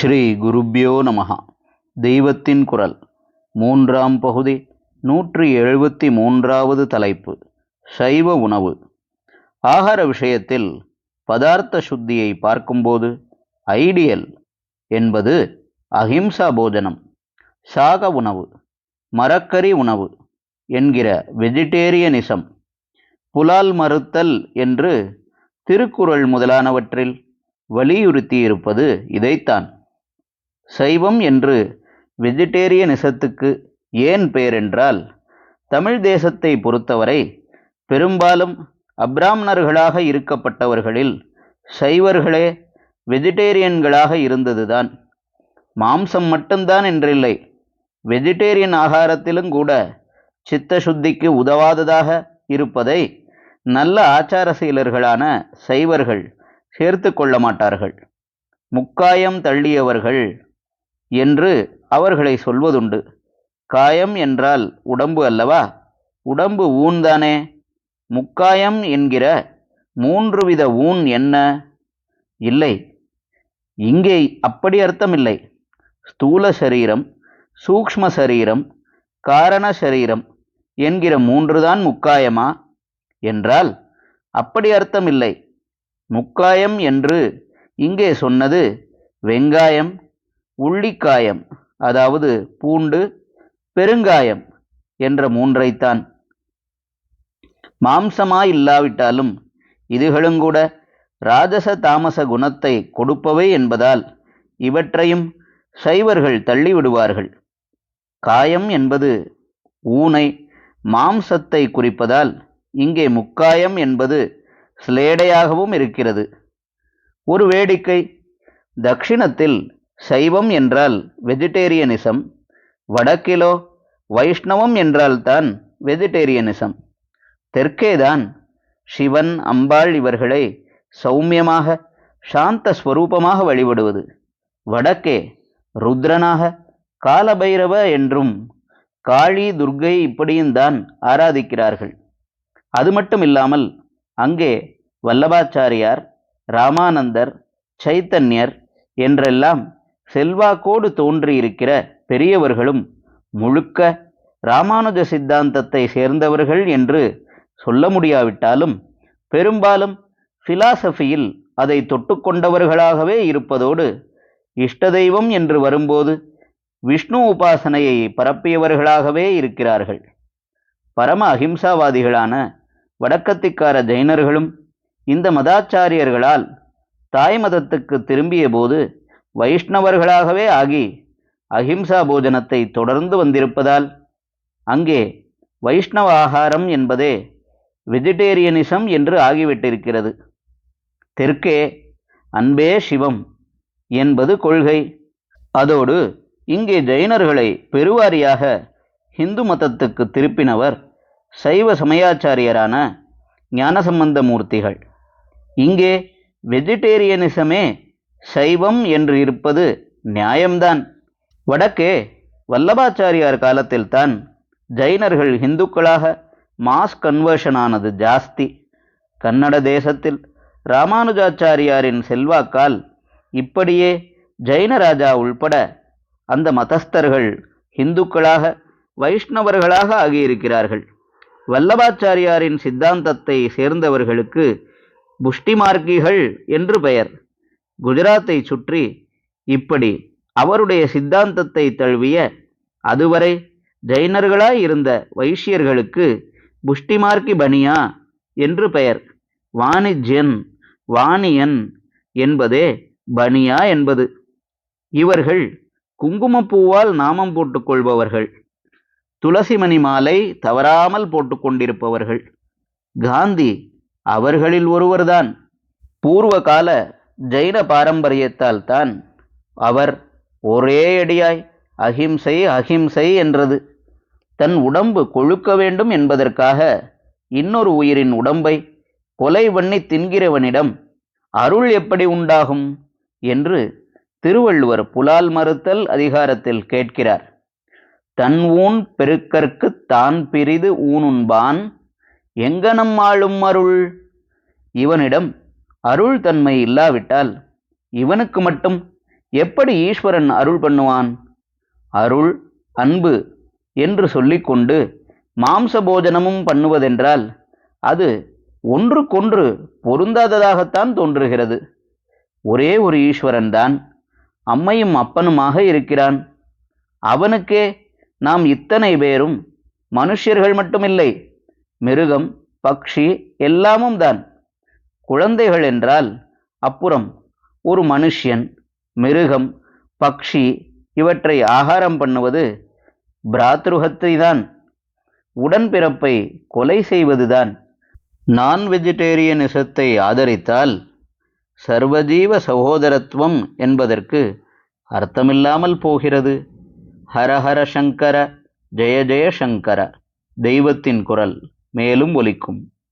ஸ்ரீ குருப்யோ நமகா தெய்வத்தின் குரல். மூன்றாம் பகுதி நூற்றி எழுபத்தி மூன்றாவது தலைப்பு சைவ உணவு. ஆகார விஷயத்தில் பதார்த்த சுத்தியை பார்க்கும்போது ஐடியல் என்பது அஹிம்சா போஜனம் சாக உணவு மரக்கறி உணவு என்கிற வெஜிடேரியனிசம் புலால் மறுத்தல் என்று திருக்குறள் முதலானவற்றில் வலியுறுத்தியிருப்பது இதைத்தான். சைவம் என்று வெஜிடேரியனிசத்துக்கு ஏன் பெயர் என்றால் தமிழ் தேசத்தை பொறுத்தவரை பெரும்பாலும் அப்ராம்ணர்களாக இருக்கப்பட்டவர்களில் சைவர்களே வெஜிடேரியன்களாக இருந்ததுதான். மாம்சம் மட்டும்தான் என்றில்லை வெஜிடேரியன் ஆகாரத்திலும் கூட சித்த சுத்திக்கு உதவாததாக இருப்பதை நல்ல ஆச்சார சீலர்களான சைவர்கள் சேர்த்து கொள்ள மாட்டார்கள். முக்காயம் தள்ளியவர்கள் என்று அவர்களை சொல்வதுண்டு. காயம் என்றால் உடம்பு அல்லவா? உடம்பு ஊன்தானே முக்காயம் என்கிற மூன்று வித ஊன் என்ன? இல்லை. இங்கே அப்படி அர்த்தமில்லை. ஸ்தூல சரீரம் சூக்ஷ்ம சரீரம் காரண சரீரம் என்கிற மூன்றுதான் முக்காயமா? என்றால் அப்படி அர்த்தமில்லை. முக்காயம் என்று இங்கே சொன்னது வெங்காயம் உள்ளிக்காயம் அதாவது பூண்டு பெருங்காயம் என்ற மூன்றைத்தான். மாம்சமாய் இல்லாவிட்டாலும் இதுகளுங்கூட ராஜச தாமச குணத்தை கொடுப்பவை என்பதால் இவற்றையும் சைவர்கள் தள்ளிவிடுவார்கள். காயம் என்பது ஊனை மாம்சத்தை குறிப்பதால் இங்கே முக்காயம் என்பது ஸ்லேடையாகவும் இருக்கிறது. ஒரு வேடிக்கை தக்ஷிணத்தில் சைவம் என்றால் வெஜிடேரியனிசம் வடக்கிலோ வைஷ்ணவம் என்றால்தான் வெஜிடேரியனிசம் தெற்கேதான் சிவன் அம்பாள் இவர்களை சௌமியமாக சாந்த ஸ்வரூபமாக வழிபடுவது. வடக்கே ருத்ரனாக காலபைரவ என்றும் காளி துர்கை இப்படியும் தான் ஆராதிக்கிறார்கள். அது மட்டும் இல்லாமல் அங்கே வல்லபாச்சாரியார் ராமானந்தர் சைத்தன்யர் என்றெல்லாம் செல்வாக்கோடு தோன்றியிருக்கிற பெரியவர்களும் முழுக்க ராமானுஜ சித்தாந்தத்தை சேர்ந்தவர்கள் என்று சொல்ல முடியாவிட்டாலும் பெரும்பாலும் பிலாசபியில் அதை தொட்டுக்கொண்டவர்களாகவே இருப்பதோடு இஷ்ட தெய்வம் என்று வரும்போது விஷ்ணு உபாசனையை பரப்பியவர்களாகவே இருக்கிறார்கள். பரம அஹிம்சாவாதிகளான வடக்கத்திக்கார ஜெயினர்களும் இந்த மதாச்சாரியர்களால் தாய் மதத்துக்கு திரும்பிய போது வைஷ்ணவர்களாகவே ஆகி அஹிம்சா போஜனத்தை தொடர்ந்து வந்திருப்பதால் அங்கே வைஷ்ணவ ஆகாரம் என்பதே வெஜிடேரியனிசம் என்று ஆகிவிட்டிருக்கிறது. தெற்கே அன்பே சிவம் என்பது கொள்கை. அதோடு இங்கே ஜெயினர்களை பெருவாரியாக இந்து மதத்துக்கு திருப்பினவர் சைவ சமயாச்சாரியரான ஞானசம்பந்த மூர்த்திகள் இங்கே வெஜிடேரியனிசமே சைவம் என்று இருப்பது நியாயம்தான். வடக்கே வல்லபாச்சாரியார் காலத்தில்தான் ஜைனர்கள் இந்துக்களாக மாஸ் கன்வர்ஷன் ஆனது ஜாஸ்தி. கன்னட தேசத்தில் ராமானுஜாச்சாரியாரின் செல்வாக்கால் இப்படியே ஜெயினராஜா உள்பட அந்த மதஸ்தர்கள் இந்துக்களாக வைஷ்ணவர்களாக ஆகியிருக்கிறார்கள். வல்லபாச்சாரியாரின் சித்தாந்தத்தை சேர்ந்தவர்களுக்கு புஷ்டிமார்க்கிகள் என்று பெயர். குஜராத்தை சுற்றி இப்படி அவருடைய சித்தாந்தத்தை தழுவிய அதுவரை ஜைனர்களாய் இருந்த வைஷ்யர்களுக்கு புஷ்டிமார்க்கி பனியா என்று பெயர். வாணிஜ்யன் வாணியன் என்பதே பனியா என்பது. இவர்கள் குங்குமப்பூவால் நாமம் போட்டுக்கொள்பவர்கள் துளசிமணி மாலை தவறாமல் போட்டுக்கொண்டிருப்பவர்கள் காந்தி அவர்களில் ஒருவர்தான். பூர்வ கால ஜைன பாரம்பரியத்தால் தான் அவர் ஒரே அடியாய் அஹிம்சை அஹிம்சை என்றது. தன் உடம்பு கொழுக்க வேண்டும் என்பதற்காக இன்னொரு உயிரின் உடம்பை கொலை பண்ணி தின்கிறவனிடம் அருள் எப்படி உண்டாகும் என்று திருவள்ளுவர் புலால் மறுத்தல் அதிகாரத்தில் கேட்கிறார். தன் ஊன் பெருக்கற்கு தான் பிரிது ஊனுண்பான் எங்கனம் ஆளும் அருள்? இவனிடம் அருள் தன்மை இல்லாவிட்டால் இவனுக்கு மட்டும் எப்படி ஈஸ்வரன் அருள் பண்ணுவான்? அருள் அன்பு என்று சொல்லிக்கொண்டு மாம்ச போஜனமும் பண்ணுவதென்றால் அது ஒன்றுக்கொன்று பொருந்தாததாகத்தான் தோன்றுகிறது. ஒரே ஒரு ஈஸ்வரன் தான் அம்மையும் அப்பனுமாக இருக்கிறான். அவனுக்கே நாம் இத்தனை பேரும் மனுஷர்கள் மட்டுமில்லை மிருகம் பக்ஷி எல்லாமும் தான் குழந்தைகள் என்றால் அப்புறம் ஒரு மனுஷன் மிருகம் பக்ஷி இவற்றை ஆகாரம் பண்ணுவது பிராத்ருகத்தை தான் உடன்பிறப்பை கொலை செய்வதுதான். நான் வெஜிடேரியனிசத்தை ஆதரித்தால் சர்வஜீவ சகோதரத்துவம் என்பதற்கு அர்த்தமில்லாமல் போகிறது. ஹரஹர சங்கர ஜெய ஜெய சங்கர தெய்வத்தின் குரல் மேலும் ஒலிக்கும்.